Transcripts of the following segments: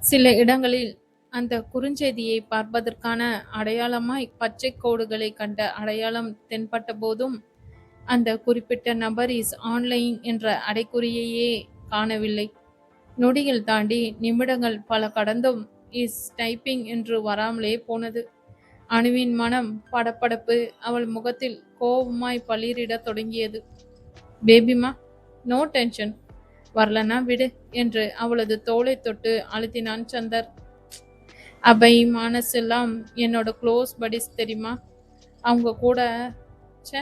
சில இடங்களில் அந்த குறுஞ்செய்தியை பார்ப்பதற்கான அடையாளமாய் பச்சை கோடுகளை கண்ட அடையாளம் தென்பட்ட போதும் அந்த குறிப்பிட்ட நபர் இஸ் ஆன்லைன் என்ற அடைக்குறியையே காணவில்லை. நொடியில் தாண்டி நிமிடங்கள் பல கடந்தும் இஸ் டைப்பிங் என்று வராமலே போனது. அணுவின் மனம் படப்படப்பு அவள் முகத்தில் கோபமாய் பளிரிடத் தொடங்கியது. பேபிமா நோ டென்ஷன் வரலனா விடு என்று அவளது தோலை தொட்டு அழுத்தினான் சந்தர். அபை மானஸ் எல்லாம் என்னோட க்ளோஸ் படிஸ் தெரியுமா? அவங்க கூட சே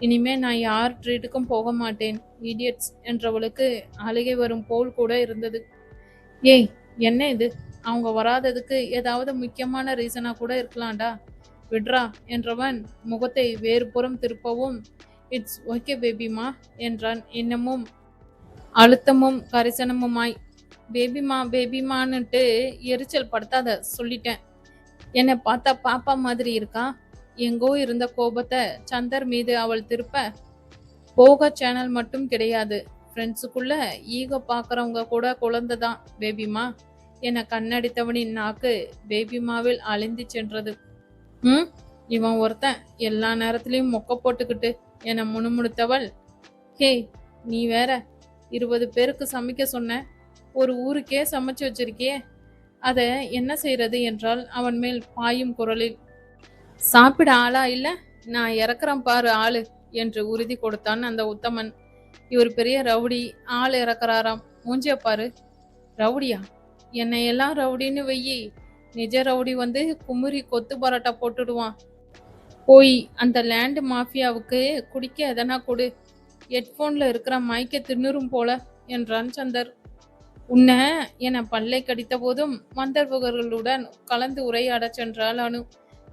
இனிமே நான் யார் ட்ரீட்டுக்கும் போக மாட்டேன் இடியட்ஸ் என்றவளுக்கு அழுகை வரும் போல் கூட இருந்தது. ஏய் என்ன இது? அவங்க வராததுக்கு ஏதாவது முக்கியமான ரீசனா கூட இருக்கலாம்டா. விட்ரா என்றவன் முகத்தை வேறு புறம் திருப்பவும் இட்ஸ் ஓகே பேபிமா என்றான். இன்னமும் அழுத்தமும் கரிசனமுமாய் பேபிமா பேபிமான்னுட்டு எரிச்சல் படுத்தாத சொல்லிட்டேன். என்னை பார்த்தா பாப்பா மாதிரி இருக்கா? எங்கோ இருந்த கோபத்தை சந்தர் மீது அவள் திருப்ப போக சேனல் மட்டும் கிடையாது. ஃப்ரெண்ட்ஸுக்குள்ள ஈகோ பார்க்குறவங்க கூட குழந்தை தான் பேபிமா. என கண்ணடித்தவனின் நாக்கு பேபிமாவில் அழிந்து சென்றது. ம் இவன் ஒருத்தன் எல்லா நேரத்துலையும் மொக்க போட்டுக்கிட்டு என முணுமுணுத்தவள். ஹே நீ வேற இருபது பேருக்கு சமைக்க சொன்ன ஒரு ஊருக்கே சமைச்சு வச்சிருக்கியே. அதை என்ன செய்யறது என்றால் அவன் மேல் பாயும் குரலில் சாப்பிட ஆளா இல்ல? நான் இறக்குறேன் பாரு ஆளு என்று உறுதி கொடுத்தான் அந்த உத்தமன். இவர் பெரிய ரவுடி ஆள் இறக்குறாராம். மூஞ்சிய பாரு. ரவுடியா? என்னை எல்லாம் ரவுடின்னு வெயி நிஜ ரவுடி வந்து குமுறி கொத்து பரோட்டா போட்டுடுவான். போய் அந்த லேண்டு மாஃபியாவுக்கு குடிக்க எதனா கொடு. ஹெட்ஃபோனில் இருக்கிற மைக்கை தின்னுரும் போல என்றான் சந்தர் உன்னை என பல்லை கடித்த போதும் மந்தர்பகர்களுடன் கலந்து உரையாடச் சென்றாள் அனு.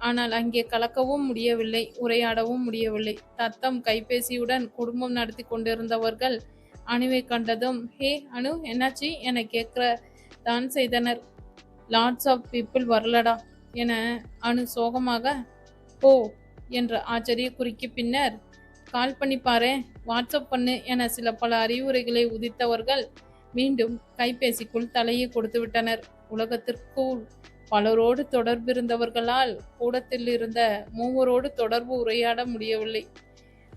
ஆனால் அங்கே கலக்கவும் முடியவில்லை உரையாடவும் முடியவில்லை. தத்தம் கைபேசியுடன் குடும்பம் நடத்தி கொண்டிருந்தவர்கள் அணுவை கண்டதும் ஹே அனு என்னாச்சு? என கேட்க தான் செய்தனர். லாட்ஸ் ஆஃப் பீப்புள் வரலடா என அனு சோகமாக ஓ என்ற ஆச்சரிய குறுக்கி பின்னர் கால் பண்ணி பாரு வாட்ஸ்அப் பண்ணு என சில பல அறிவுரைகளை உதித்தவர்கள் மீண்டும் கைபேசிக்குள் தலையை கொடுத்து விட்டனர். உலகத்திற்குள் பலரோடு தொடர்பிருந்தவர்களால் கூடத்தில் இருந்த மூவரோடு தொடர்பு உரையாட முடியவில்லை.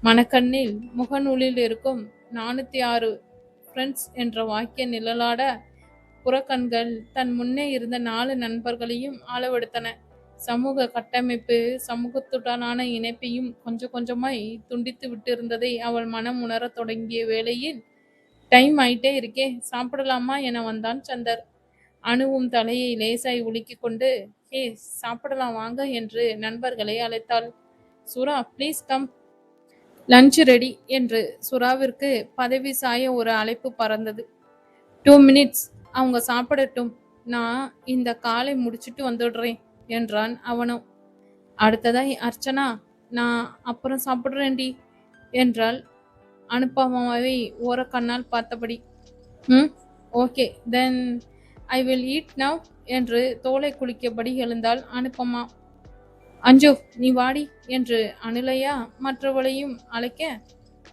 மனக்கண்ணில் முகநூலில் இருக்கும் நானூத்தி ஆறு ஃப்ரெண்ட்ஸ் என்ற வாக்கிய நிழலாட புறக்கண்கள் தன் முன்னே இருந்த நாலு நண்பர்களையும் அளவெடுத்தன. சமூக கட்டமைப்பு சமூகத்துடனான இணைப்பையும் கொஞ்சம் கொஞ்சமாய் துண்டித்து விட்டிருந்ததை அவள் மனம் உணரத் தொடங்கிய வேளையில் டைம் ஆயிட்டே இருக்கே சாப்பிடலாமா? என வந்தான் சந்தர். அணுவும் தலையை லேசாய் உலுக்கிக் கொண்டு ஹே சாப்பிடலாம் வாங்க என்று நண்பர்களை அழைத்தாள். சுரா ப்ளீஸ் கம். லஞ்ச் ரெடி என்று சுறாவிற்கு பதவி சாய ஒரு அழைப்பு பறந்தது. டூ மினிட்ஸ் அவங்க சாப்பிடட்டும். நான் இந்த காலை முடிச்சிட்டு வந்துடுறேன். என்றான் அவனும் அடுத்ததாய் அர்ச்சனா நான் அப்புறம் சாப்பிட்றேன்டி என்றாள். அனுப்பமாவை கண்ணால் பார்த்தபடி ம் okay then I will eat now என்று தோலை குளிக்கபடி எழுந்தாள் அனுப்பமா அஞ்சு நீ வாடி என்று அனுலையா மற்றவளையும் அழைக்க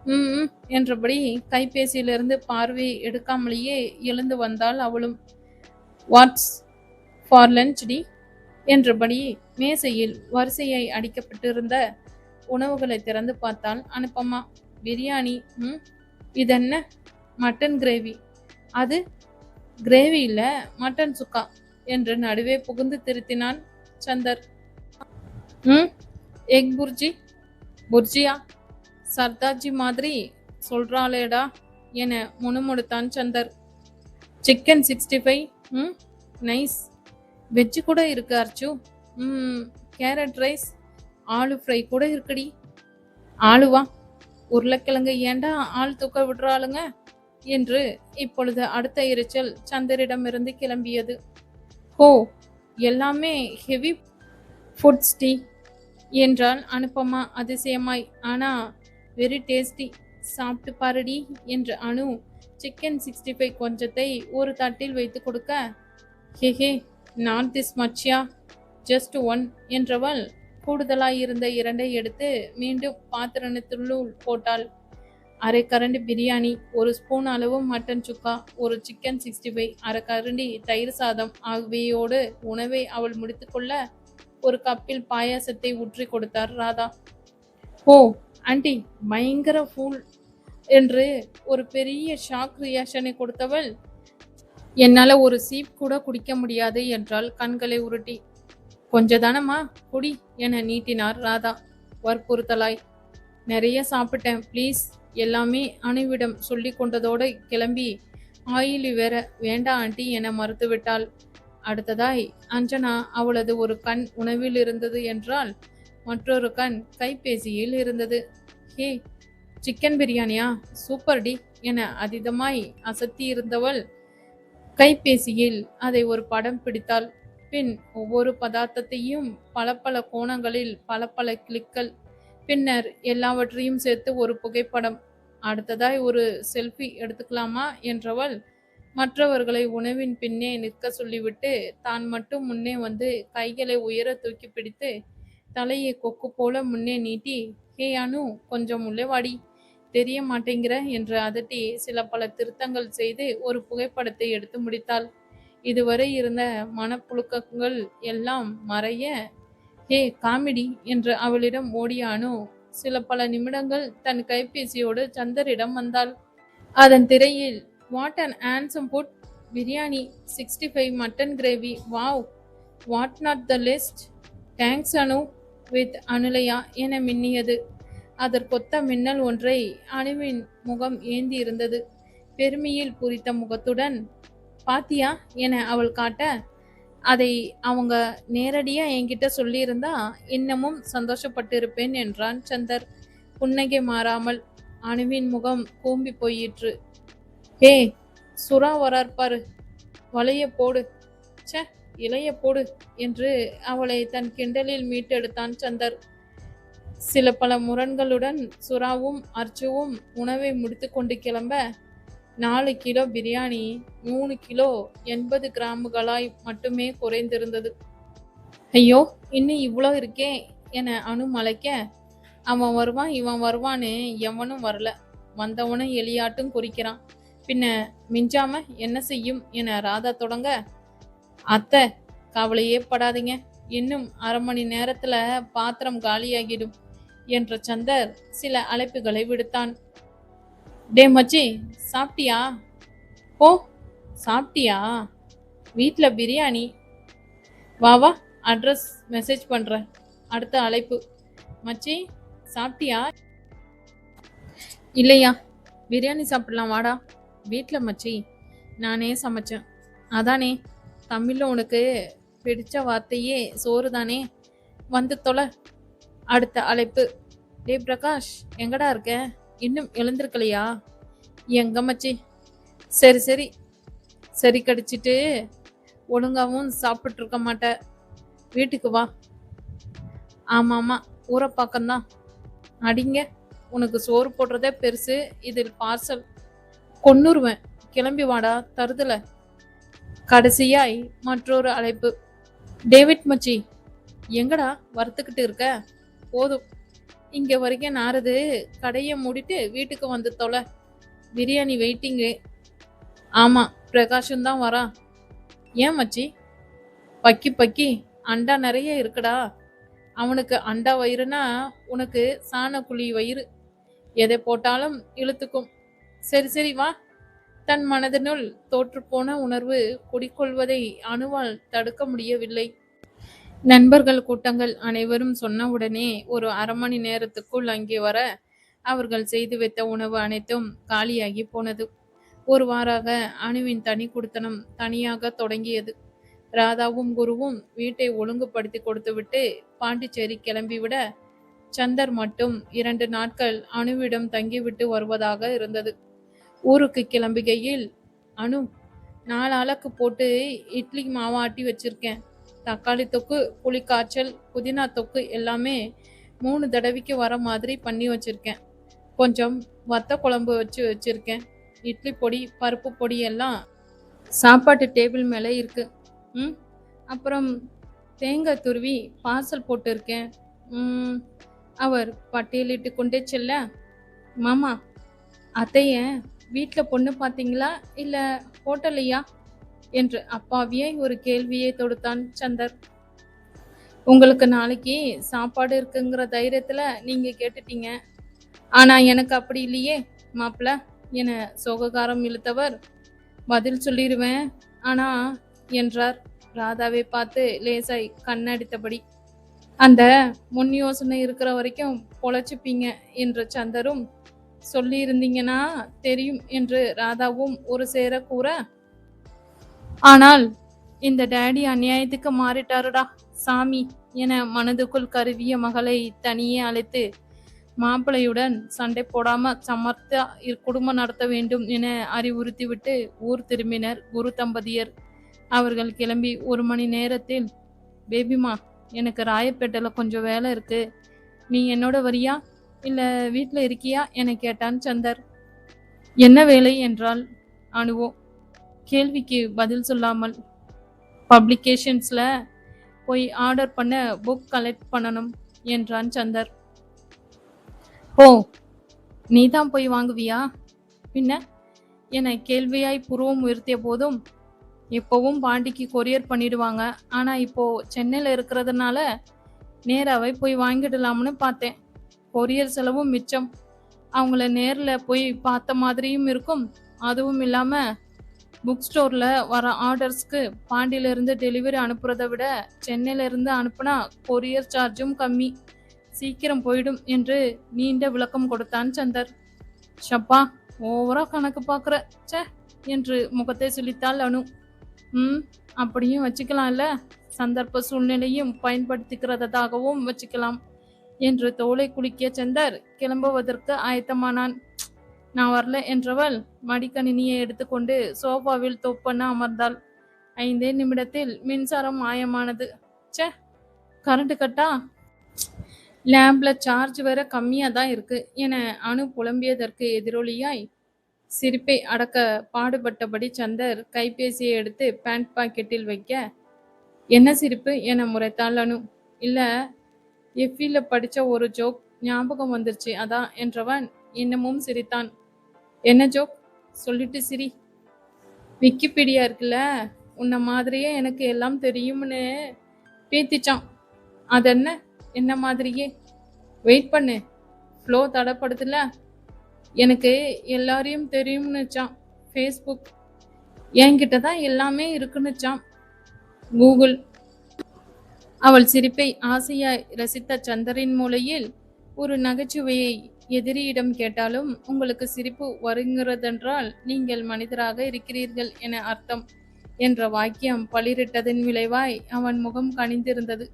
ம் ம் என்றபடி கைபேசியிலிருந்து பார்வை எடுக்காமலேயே எழுந்து வந்தாள் அவளும். வாட்ஸ் ஃபார் லஞ்ச் டி என்றபடி மேசையில் வரிசையை அடிக்கப்பட்டிருந்த உணவுகளை திறந்து பார்த்தால் அனுப்பமா பிரியாணி ம் இதென்ன? Mutton gravy. அது கிரேவி இல்லை மட்டன் சுக்கா என்று நடுவே புகுந்து திருத்தினான் சந்தர். ம் எக் புர்ஜி. புர்ஜியா? சர்தார்ஜி மாதிரி சொல்கிறாளேடா என முணுமுணுத்தான் Chandar. Chicken sixty five hmm nice. Veg கூட இருக்கு அர்ச்சு ம் கேரட் ரைஸ் ஆலு ஃப்ரை கூட இருக்குடி. ஆளுவா உருளைக்கிழங்கு ஏன்டா ஆள் தூக்க விடுறாளுங்க என்று இப்பொழுது அடுத்த எரிச்சல் சந்தரிடமிருந்து கிளம்பியது. ஹோ எல்லாமே ஹெவி ஃபுட்ஸ் டீ என்றால் அனுப்பமா அதிசயமாய். ஆனா வெரி டேஸ்டி. சாப்பிட்டு பாருடி என்று அணு சிக்கன் சிக்ஸ்டி ஃபைவ் கொஞ்சத்தை ஒரு தட்டில் வைத்து கொடுக்க ஹெஹே நான் திஸ் மச்சியா ஜஸ்ட் ஒன் என்றவள் கூடுதலாக இருந்த இரண்டை எடுத்து மீண்டும் பாத்திரத்துள்ளுள் போட்டாள். அரை கரண்டி பிரியாணி ஒரு ஸ்பூன் அளவு மட்டன் சுக்கா ஒரு சிக்கன் சிக்ஸ்டி ஃபைவ் அரை கரண்டி தயிர் சாதம் ஆகியவையோடு உணவை அவள் முடித்துக்கொள்ள ஒரு கப்பில் பாயாசத்தை ஊற்றி கொடுத்தார் ராதா. ஓ ஆண்டி பயங்கர ஃபூல் என்று ஒரு பெரிய ஷாக் ரியாக்ஷனை கொடுத்தவள் என்னால் ஒரு சீப் கூட குடிக்க முடியாது என்றால் கண்களை உருட்டி கொஞ்ச தானம்மா குடி என நீட்டினார் ராதா. வற்புறுத்தலாய். நிறைய சாப்பிட்டேன் ப்ளீஸ் எல்லாமே அணுவிடம் சொல்லி கொண்டதோடு கிளம்பி ஆயிலி வேற வேண்டாம் ஆண்டி என மறுத்துவிட்டாள். அடுத்ததாய் அஞ்சனா அவளது ஒரு கண் உணவில் இருந்தது என்றால் மற்றொரு கண் கைபேசியில் இருந்தது. ஹே சிக்கன் பிரியாணியா? சூப்பர் டி என அதிதமாய் அசத்தி இருந்தவள் கைபேசியில் அதை ஒரு படம் பிடித்தாள் பின் ஒவ்வொரு பதார்த்தத்தையும் பல பல கோணங்களில் பல பல கிளிக்கள். பின்னர் எல்லாவற்றையும் சேர்த்து ஒரு புகைப்படம். அடுத்ததாய் ஒரு செல்ஃபி எடுத்துக்கலாமா என்றவள் மற்றவர்களை உணவின் பின்னே நிற்க சொல்லிவிட்டு தான் மட்டும் முன்னே வந்து கைகளை உயர தூக்கி பிடித்து தலையை கொக்கு போல முன்னே நீட்டி ஹே அனு கொஞ்சம் உள்ளே வாடி. தெரிய மாட்டேங்கிற என்று அதட்டி சில பல திருத்தங்கள் செய்து ஒரு புகைப்படத்தை எடுத்து முடித்தாள். இதுவரை இருந்த மனப்புழுக்கங்கள் எல்லாம் மறைய ஹே காமெடி என்று அவளிடம் ஓடிய சில பல நிமிடங்கள் தன் கைபேசியோடு சந்தரிடம் வந்தாள். அதன் திரையில் what an handsome food biryani sixty five mutton gravy wow what not the list thanks Anu with அனுலையா என மின்னியது. அதற்கொத்த மின்னல் ஒன்றை அணுவின் முகம் ஏந்தி இருந்தது பெருமையில் பூரித்த முகத்துடன் பாத்தியா என அவள் காட்ட அதை அவங்க நேரடியா என்கிட்ட சொல்லியிருந்தா இன்னமும் சந்தோஷப்பட்டிருப்பேன் என்றான் சந்தர். புன்னகை மாறாமல் அணுவின் முகம் கூம்பி போயிற்று. ஏ சுறா வரார்பாரு வளைய போடு. ச இளைய போடு என்று அவளை தன் கிண்டலில் மீட்டெடுத்தான் சந்தர். சில பல முரண்களுடன் சுறாவும் அர்ச்சுவும் உணவை முடித்துக்கொண்டு கிளம்ப நாலு கிலோ பிரியாணி மூணு கிலோ எண்பது கிராமுகளாய் மட்டுமே குறைந்திருந்தது. ஐயோ இன்னும் இவ்வளோ இருக்கே என அணு மலைக்க அவன் வருவான் இவன் வருவான்னு எவனும் வரல. வந்தவனும் எலியாட்டும் குறிக்கிறான். பின்ன மிஞ்சாம என்ன செய்யும் என ராதா தொடங்க அத்தை கவலையே படாதீங்க. இன்னும் அரை மணி நேரத்துல பாத்திரம் காலியாகிடும். என்ற சந்தர் சில அழைப்புகளை விடுத்தான். டே மச்சி சாப்பிட்டியா? ஓ சாப்பிட்டியா? வீட்டில் பிரியாணி. வா வா அட்ரஸ் மெசேஜ் பண்ணுறேன் அடுத்த அழைப்பு. மச்சி சாப்பிட்டியா? இல்லையா பிரியாணி சாப்பிடலாம் வாடா. வீட்டில் மச்சி நானே சமைச்சேன். அதானே தமிழில் உனக்கு பிடிச்ச வார்த்தையே சோறு தானே வந்து தொலை. அடுத்த அழைப்பு. டே பிரகாஷ் எங்கடா இருக்க? இன்னும் எழுந்திருக்கலையா? எங்க மச்சி. சரி சரி. சரி கடிச்சிட்டு ஒழுங்காவும் சாப்பிட்ருக்க மாட்டேன் மாட்ட. வீட்டுக்கு வா. ஆமாம் ஆமாம் ஊரை பக்கம்தான். அடிங்க. உனக்கு சோறு போடுறதே பெருசு. இதில் பார்சல் கொன்னுருவேன். கிளம்பி வாடா தருதல. கடைசியாய் மற்றொரு அழைப்பு. டேவிட் மச்சி எங்கடா? வறுத்துக்கிட்டு இருக்க? போதும். இங்க வரைக்கும் நாரது கடையை மூடிட்டு வீட்டுக்கு வந்து தொலை. பிரியாணி வெயிட்டிங்கு ஆமா பிரகாஷும் தான் வரான் ஏன் மச்சி? பக்கி பக்கி அண்டா நிறைய இருக்குடா. அவனுக்கு அண்டா வயிறுனா உனக்கு சாணக்குழி வயிறு. எதை போட்டாலும் இழுத்துக்கும். சரி சரி வா. தன் மனதினுள் தோற்றுப்போன உணர்வு குடிக்கொள்வதை அணுவால் தடுக்க முடியவில்லை. நண்பர்கள் கூட்டங்கள் அனைவரும் சொன்னவுடனே ஒரு அரை மணி நேரத்துக்குள் அங்கே வர அவர்கள் செய்து வைத்த உணவு அனைத்தும் காலியாகி போனது. ஒரு வாராக அணுவின் தனி குடுத்தனம் தனியாக தொடங்கியது. ராதாவும் குருவும் வீட்டை ஒழுங்குபடுத்தி கொடுத்துவிட்டு பாண்டிச்சேரி கிளம்பிவிட சந்தர் மட்டும் இரண்டு நாட்கள் அணுவிடம் தங்கிவிட்டு வருவதாக இருந்தது. ஊருக்கு கிளம்புகையில் அணு நாலு அளக்கு போட்டு இட்லி மாவாட்டி வச்சிருக்கேன். தக்காளி தொக்கு புளிக்காய்ச்சல் புதினா தொக்கு எல்லாமே மூணு தடவைக்கு வர மாதிரி பண்ணி வச்சுருக்கேன். கொஞ்சம் வத்த குழம்பு வச்சு வச்சுருக்கேன். இட்லி பொடி பருப்பு பொடி எல்லாம் சாப்பாட்டு டேபிள் மேலே இருக்கு. ம் அப்புறம் தேங்காய் துருவி பார்சல் போட்டிருக்கேன். ம் அவர் பட்டியலிட்டு கொண்டே செல்ல மாமா அத்தைய வீட்டில் பொண்ணு பார்த்தீங்களா? இல்லை ஹோட்டல்லையா? என்று அப்பாவியாய் ஒரு கேள்வியை தொடுத்தான் சந்தர். உங்களுக்கு நாளைக்கு சாப்பாடு இருக்குங்கிற தைரியத்துல நீங்க கேட்டுட்டீங்க. ஆனா எனக்கு அப்படி இல்லையே மாப்பிள்ள என சோககாரம் இழுத்தவர். பதில் சொல்லிடுவேன் ஆனா என்றார். ராதாவை பார்த்து லேசாய் கண்ணடித்தபடி. அந்த முன் யோசனை இருக்கிற வரைக்கும் பொழைச்சிப்பீங்க என்று சந்தரும். சொல்லியிருந்தீங்கன்னா தெரியும் என்று ராதாவும் ஒரு சேர கூற ஆனால் இந்த டேடி அநியாயத்துக்கு மாறிட்டாருடா சாமி என மனதுக்குள் கருவிய மகளை தனியே அழைத்து மாப்பிள்ளையுடன் சண்டை போடாம சமர்த்த குடும்பம் நடத்த வேண்டும் என அறிவுறுத்திவிட்டு ஊர் திரும்பினர் குரு தம்பதியர். அவர்கள் கிளம்பி ஒரு மணி நேரத்தில் பேபிமா எனக்கு ராயப்பேட்டையில் கொஞ்சம் வேலை இருக்கு. நீ என்னோட வரியா? இல்லை வீட்டில் இருக்கியா? என கேட்டான் சந்தர். என்ன வேலை? என்றால் அணுவோம் கேள்விக்கு பதில் சொல்லாமல் பப்ளிகேஷன்ஸில் போய் ஆர்டர் பண்ண புக் கலெக்ட் பண்ணணும் என்றான் சந்தர். ஓ நீ தான் போய் வாங்குவியா? பின்ன என கேள்வியாய் புருவம் உயர்த்திய போதும் இப்போவும் பாண்டிக்கு கொரியர் பண்ணிடுவாங்க. ஆனால் இப்போ சென்னையில் இருக்கிறதுனால நேராகவே போய் வாங்கிடலாம்னு பார்த்தேன். கொரியர் செலவும் மிச்சம். அவங்கள நேரில் போய் பார்த்த மாதிரியும் இருக்கும். அதுவும் இல்லாமல் புக் ஸ்டோரில் வர ஆர்டர்ஸ்க்கு பாண்டியிலேருந்து டெலிவரி அனுப்புறதை விட சென்னையிலேருந்து அனுப்புனா கொரியர் சார்ஜும் கம்மி. சீக்கிரம் போயிடும் என்று நீண்ட விளக்கம் கொடுத்தான் சந்தர். ஷப்பா ஓவரா கணக்கு பார்க்குற. ச்சே என்று முகத்தை சுழித்தாள் அனு. ம் அப்படியும் வச்சுக்கலாம்ல? சந்தர்ப்ப சூழ்நிலையும் பயன்படுத்திக்கிறதாகவும் வச்சுக்கலாம் என்று தோலை குலுக்கிய சந்தர் கிளம்புவதற்கு ஆயத்தமானான். நான் வரல என்றவள் மடிக்கணினியை எடுத்துக்கொண்டு சோஃபாவில் தொப்பென அமர்ந்தாள். ஐந்தே நிமிடத்தில் மின்சாரம் மாயமானது. சே கரண்ட் கட்டா? லேம்ப்ல சார்ஜ் வேற கம்மியா தான் இருக்கு என அணு புலம்பியதற்கு எதிரொலியாய் சிரிப்பை அடக்க பாடுபட்டபடி சந்தர் கைபேசியை எடுத்து பேண்ட் பாக்கெட்டில் வைக்க என்ன சிரிப்பு? என முறைத்தாள் அணு. இல்ல எஃபில படிச்ச ஒரு ஜோக் ஞாபகம் வந்துருச்சு அதான் என்றவன் இன்னமும் சிரித்தான். என்ன ஜோக் சொல்லிட்டு சிரி. விக்கிபீடியா இருக்குல்ல உன்னை மாதிரியே எனக்கு எல்லாம் தெரியும்னு பேத்திச்சான். அதென்ன என்ன? மாதிரியே? வெயிட் பண்ணு. ஃப்ளோ தடப்படுதுல எனக்கு எல்லாரையும் தெரியும்னுச்சான் ஃபேஸ்புக் என்கிட்ட தான் எல்லாமே இருக்குன்னுச்சான் கூகுள் அவள் சிரிப்பை ஆசையாய் ரசித்த சந்தரின் மூலையில் ஒரு நகைச்சுவையை எதிரியிடம் கேட்டாலும் உங்களுக்கு சிரிப்பு வருகிறதென்றால் நீங்கள் மனிதராக இருக்கிறீர்கள் என அர்த்தம் என்ற வாக்கியம் பளிரிட்டதன் விளைவாய் அவன் முகம் கனிந்திருந்தது.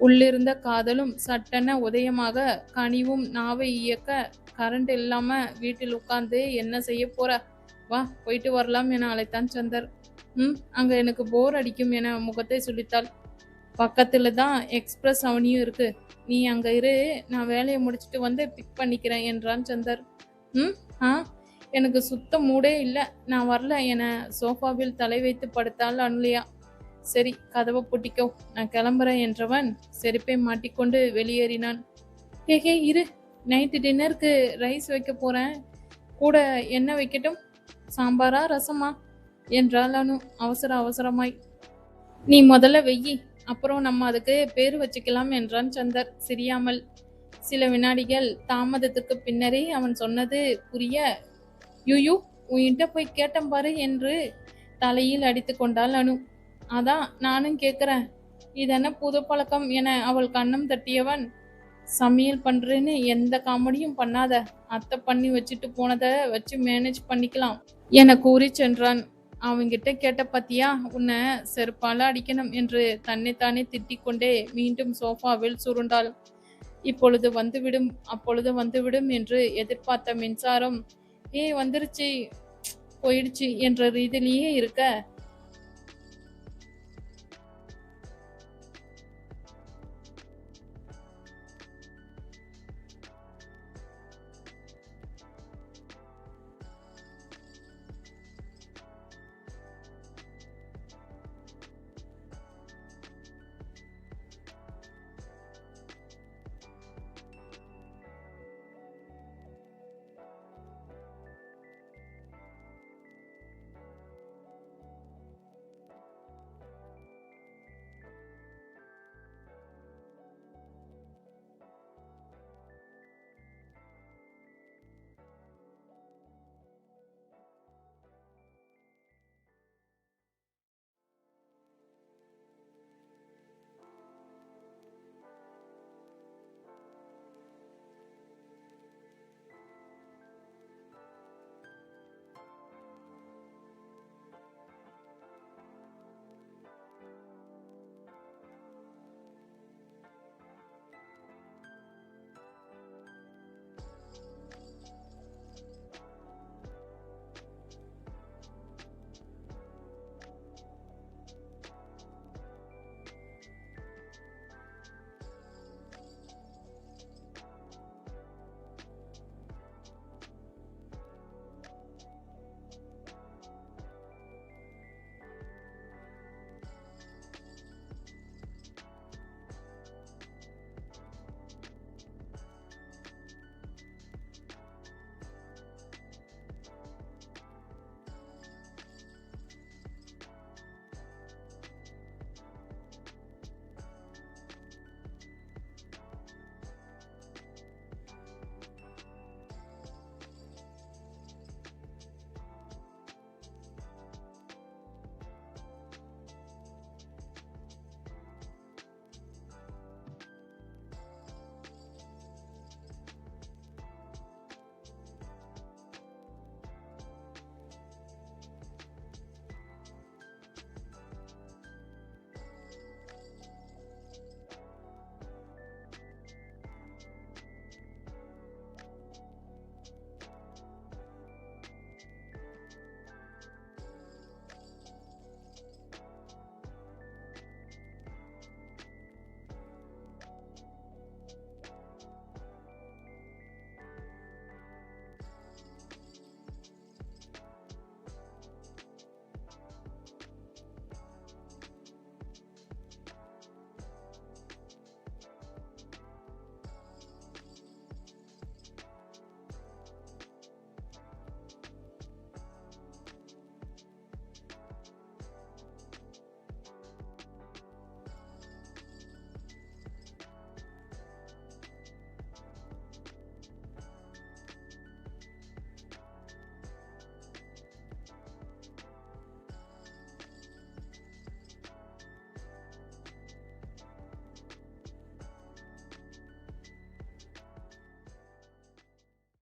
உள்ளிருந்த காதலும் சட்டென உதயமாக கனிவும் நாவை இயக்க கரண்ட் இல்லாம வீட்டில் உட்கார்ந்து என்ன செய்ய போற? வா போயிட்டு வரலாம் என அழைத்தான் சந்தர். ம் அங்க எனக்கு போர் அடிக்கும் என முகத்தை சுளித்தாள் பக்கத்தில் தான் எக்ஸ்பிரஸ் அவனியும் இருக்கு. நீ அங்கே இரு நான் வேலையை முடிச்சிட்டு வந்து பிக் பண்ணிக்கிறேன் என்றான் சந்தர். ம் ஆ எனக்கு சுத்த மூடே இல்லை. நான் வரல. என சோஃபாவில் தலை வைத்து படுத்தாள் அனுலியா. சரி கதவை பூட்டிக்கோ. நான் கிளம்புறேன் என்றவன் செருப்பை மாட்டிக்கொண்டு வெளியேறினான். ஹே ஹே இரு. நைட்டு டின்னருக்கு ரைஸ் வைக்க போறேன். கூட என்ன வைக்கட்டும்? சாம்பாரா ரசமா? என்றால் அனு. அவசர அவசரமாய். நீ முதல்ல வெய்யி. அப்புறம் நம்ம அதுக்கு பேர் வச்சுக்கலாம் என்றான் சந்தர். சிரியாமல். சில வினாடிகள் தாமதத்துக்கு பின்னரே அவன் சொன்னது புரிய. யூயூ உன்கிட்ட போய் கேட்டேன் பாரு என்று தலையில் அடித்து கொண்டாள் அனு. அதான் நானும் கேட்குறேன் இதென்ன புது பழக்கம் என அவள் கண்ணம் தட்டியவன். சமையல் பண்றேன்னு எந்த காமெடியும் பண்ணாத. அத்தை பண்ணி வச்சுட்டு போனதை வச்சு மேனேஜ் பண்ணிக்கலாம் என கூறி சென்றான். அவங்கிட்ட கேட்ட பாத்தியா உன்னை செருப்பால அடிக்கணும் என்று தன்னைத்தானே திட்டிக் கொண்டே மீண்டும் சோஃபாவில் சுருண்டாள். இப்பொழுது வந்துவிடும் அப்பொழுது வந்துவிடும் என்று எதிர்பார்த்த மின்சாரம் ஏய் வந்துருச்சு போயிடுச்சு என்ற ரீதியிலேயே இருக்க